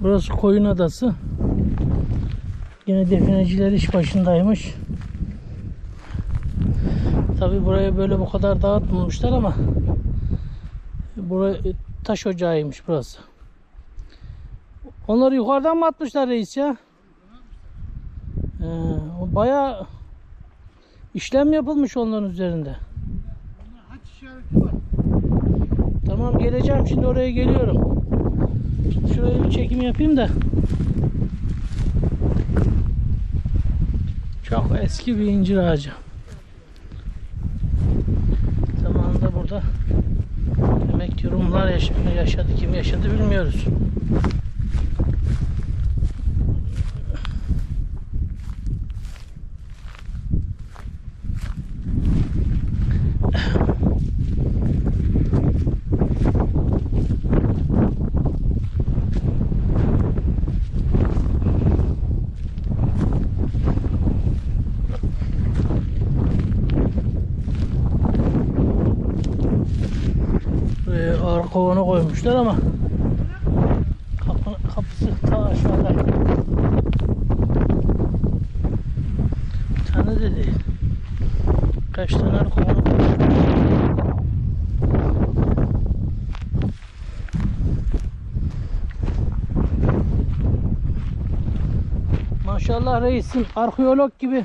Burası Koyun Adası. Yine defineciler iş başındaymış. Tabi buraya böyle bu kadar dağıtmamışlar ama buraya taş ocağıymış burası. Onları yukarıdan mı atmışlar reis ya? Ee, o bayağı işlem yapılmış onların üzerinde. Tamam geleceğim şimdi oraya geliyorum. Şuraya bir çekim yapayım da. Çok eski bir incir ağacı. Zamanında burada demek ki Rumlar yaş- yaşadı. Kim yaşadı bilmiyoruz. Kovanı koymuşlar ama kapı, kapısı ta aşağıda. Bir tane de değil. Kaç tane kovanı koymuşlar. Maşallah reisim arkeolog gibi.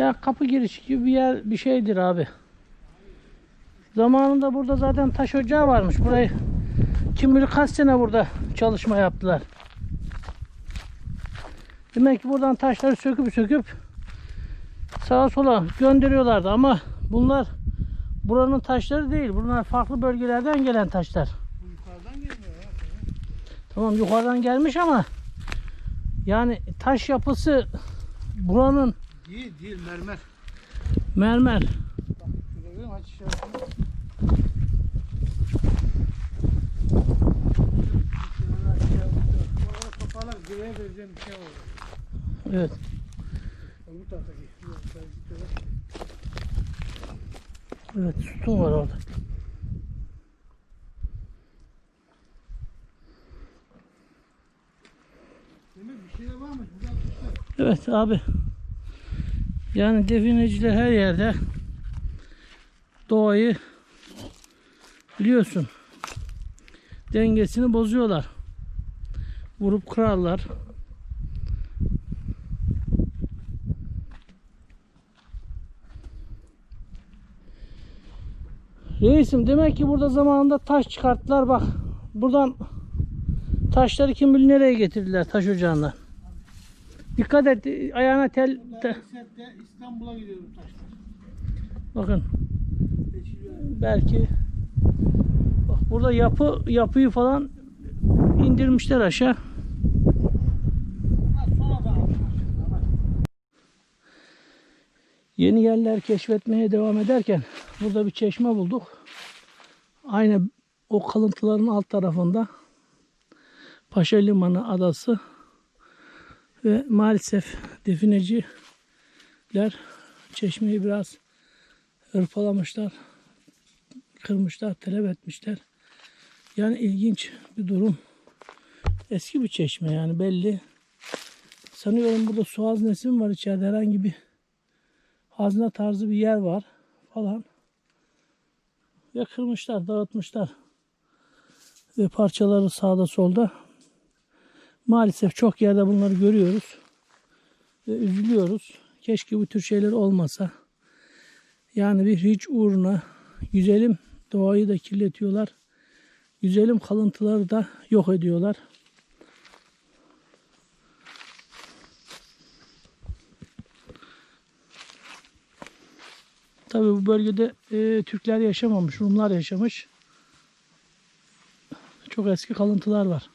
Ya kapı girişi gibi bir yer bir şeydir abi. Zamanında burada zaten taş ocağı varmış. Burayı kim bilir kaç sene burada çalışma yaptılar. Demek ki buradan taşları söküp söküp sağa sola gönderiyorlardı ama bunlar buranın taşları değil. Bunlar farklı bölgelerden gelen taşlar. Bu yukarıdan geliyor ya. Tamam yukarıdan gelmiş ama yani taş yapısı buranın Değil değil mermer. mermer. Bak direğe benzeyen bir şey. Evet. Bu taraftaki. Evet sütun var orada. Atmışlar. Evet abi. Yani defineciler her yerde doğayı biliyorsun dengesini bozuyorlar. Vurup kırarlar. Reisim demek ki burada zamanında taş çıkarttılar bak. Buradan taşları kim bilir nereye getirdiler taş ocağından. Dikkat et ayağına tel, te- Sette İstanbul'a gidiyorum taşlar. bakın belki bak burada yapı yapıyı falan indirmişler aşağı. Ha, Yeni yerler keşfetmeye devam ederken burada bir çeşme bulduk. Aynı o kalıntıların alt tarafında Paşa Limanı adası ve maalesef defineciler çeşmeyi biraz hırpalamışlar, kırmışlar, telef etmişler. Yani ilginç bir durum. Eski bir çeşme yani belli. Sanıyorum burada su haznesi mi var içeride herhangi bir hazne tarzı bir yer var falan. Ve kırmışlar, dağıtmışlar. Ve parçaları sağda solda. Maalesef çok yerde bunları görüyoruz. Ve üzülüyoruz. Keşke bu tür şeyler olmasa. Yani bir hiç uğruna güzelim doğayı da kirletiyorlar. Güzelim kalıntıları da yok ediyorlar. Tabii bu bölgede e, Türkler yaşamamış, Rumlar yaşamış. Çok eski kalıntılar var.